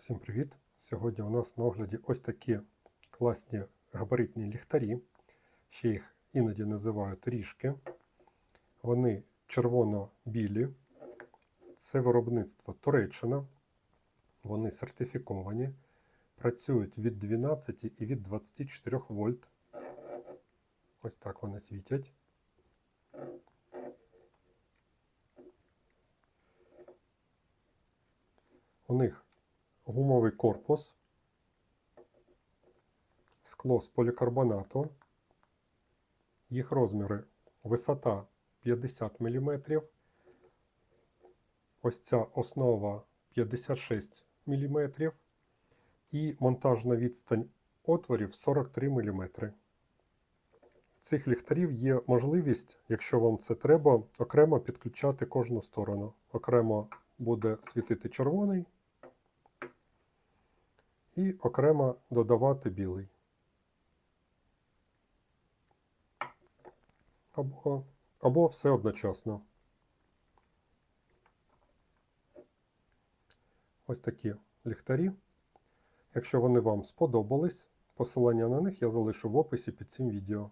Всім привіт! Сьогодні у нас на огляді ось такі класні габаритні ліхтарі. Ще їх іноді називають ріжки. Вони червоно-білі. Це виробництво Туреччина. Вони сертифіковані. Працюють від 12 і від 24 вольт. Ось так вони світять. У них гумовий корпус, скло з полікарбонату, їх розміри висота 50 мм, ось ця основа 56 мм і монтажна відстань отворів 43 мм. Цих ліхтарів є можливість, якщо вам це треба, окремо підключати кожну сторону. Окремо буде світити червоний, і окремо додавати білий. Або, або все одночасно. Ось такі ліхтарі. Якщо вони вам сподобались, посилання на них я залишу в описі під цим відео.